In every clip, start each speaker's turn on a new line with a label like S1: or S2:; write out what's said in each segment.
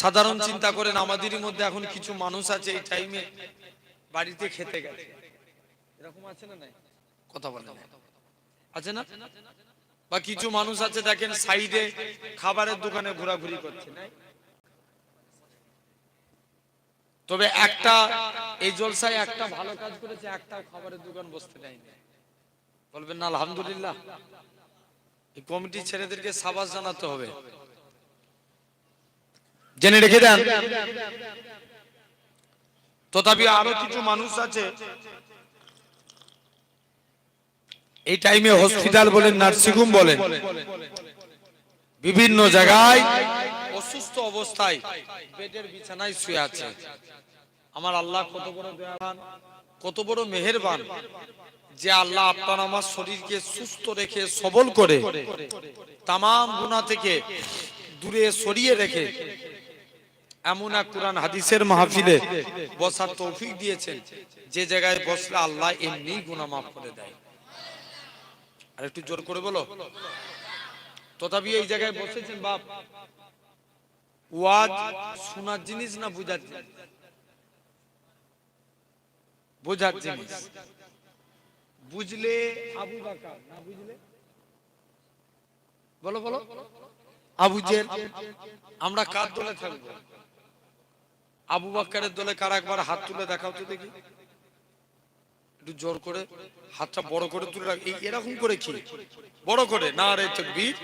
S1: সাধারণ চিন্তা করেন আমাদেরই মধ্যে এখন কিছু মানুষ আছে এই টাইমে বাড়িতে খেতে গেছে। এরকম আছে না নাই? কথা বলেন আছে না? বা কিছু মানুষ আছে দেখেন সাইডে খাবারের দোকানে ঘোরাঘুরি করছে, নাই? তবে একটা এই জলসায় একটা ভালো কাজ করেছে, একটা খাবারের দোকান বসতে দেয়নি। বলবেন না, আলহামদুলিল্লাহ। এই কমিটি ছেলেদেরকে সাবাস জানাতে হবে। জেনে রেখে দেন। তথাপি আরও কিছু মানুষ আছে। এই টাইমে হসপিটাল বলেন নার্সিংহোম বলেন। বিভিন্ন জায়গায় অসুস্থ অবস্থায় বেডের বিছানায় শুয়ে আছে। আমার আল্লাহ কত বড় দয়াবান কত বড় মেহেরবান যে আল্লাহ আপনার আমার শরীরকে সুস্থ রেখে সবল করে তাম গুণা থেকে দূরে সরিয়ে রেখে এমন কোরআন হাদিসের মাহফিলে বসার তৌফিক দিয়েছেন। যে জায়গায় বসলে আল্লাহ এমনি গুনাহ মাফ করে দেয়। আর একটু জোর করে বলো। তথাপি এই জায়গায় বসেছেন বাপ। ওয়াজ শোনার জিনিস না বুঝার জিনিস? বোঝার জিনিস। বুঝলে আবু বাকার, না বুঝলে? বলো বলো। আবু জেল, আমরা কার দলে থাকব? আবু বাক্কারের দলে কার একবার হাত তুলে দেখাও তো দেখি। একটু জোর করে, হাতটা বড় করে তুলে রাখ। এরকম করে কি? বড় করে? না রে তকবীর।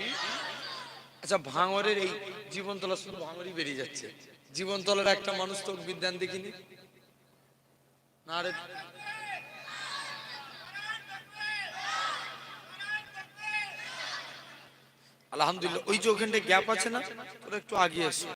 S1: আচ্ছা ভাঙরের এই জীবনতলা শুধু ভাঙরই বেরিয়ে যাচ্ছে। জীবনতলার একটা মানুষ তো বিদ্যান দেখিনি। না রে আলহামদুলিল্লাহ, ওই যে ওখানটা গ্যাপ আছে না, তোরা একটু আগিয়ে এসো।